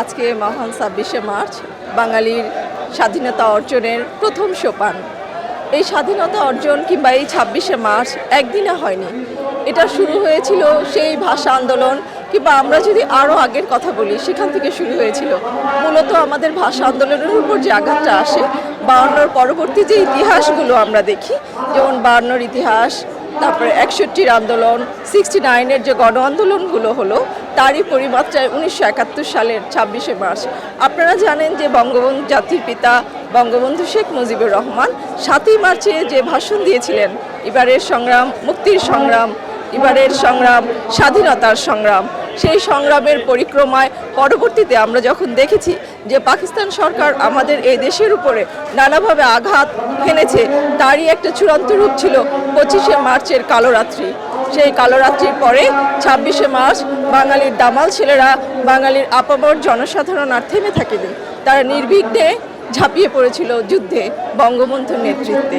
আজকে মহান ছাব্বিশে মার্চ, বাঙালির স্বাধীনতা অর্জনের প্রথম সোপান। এই স্বাধীনতা অর্জন কিংবা এই ছাব্বিশে মার্চ একদিনে হয়নি। এটা শুরু হয়েছিল সেই ভাষা আন্দোলন কিংবা আমরা যদি আরও আগের কথা বলি, সেখান থেকে শুরু হয়েছিল। মূলত আমাদের ভাষা আন্দোলনের উপর যে আঘাতটা আসে, বায়ান্নর পরবর্তী যে ইতিহাসগুলো আমরা দেখি, যেমন বায়ান্নর ইতিহাস, তারপরে একষট্টির আন্দোলন সিক্সটি নাইনের যে গণ আন্দোলনগুলো হলো তারই পরিমাত্রায় উনিশশো একাত্তর সালের ছাব্বিশে মার্চ। আপনারা জানেন যে বঙ্গবন্ধু জাতির পিতা বঙ্গবন্ধু শেখ মুজিবুর রহমান সাতই মার্চে যে ভাষণ দিয়েছিলেন, এবারের সংগ্রাম, মুক্তির সংগ্রাম, এবারের সংগ্রাম, স্বাধীনতার সংগ্রাম। সেই সংগ্রামের পরিক্রমায় পরবর্তীতে আমরা যখন দেখেছি যে পাকিস্তান সরকার আমাদের এই দেশের উপরে নানাভাবে আঘাত হেনেছে, তারই একটা চূড়ান্ত রূপ ছিল পঁচিশে মার্চের কালোরাত্রি। সেই কালোরাত্রির পরে ছাব্বিশে মার্চ বাঙালির দামাল ছেলেরা বাঙালির আপামর জনসাধারণ আর থেমে থাকেনি। তারা নির্বিঘ্নে ঝাঁপিয়ে পড়েছিল যুদ্ধে বঙ্গবন্ধুর নেতৃত্বে।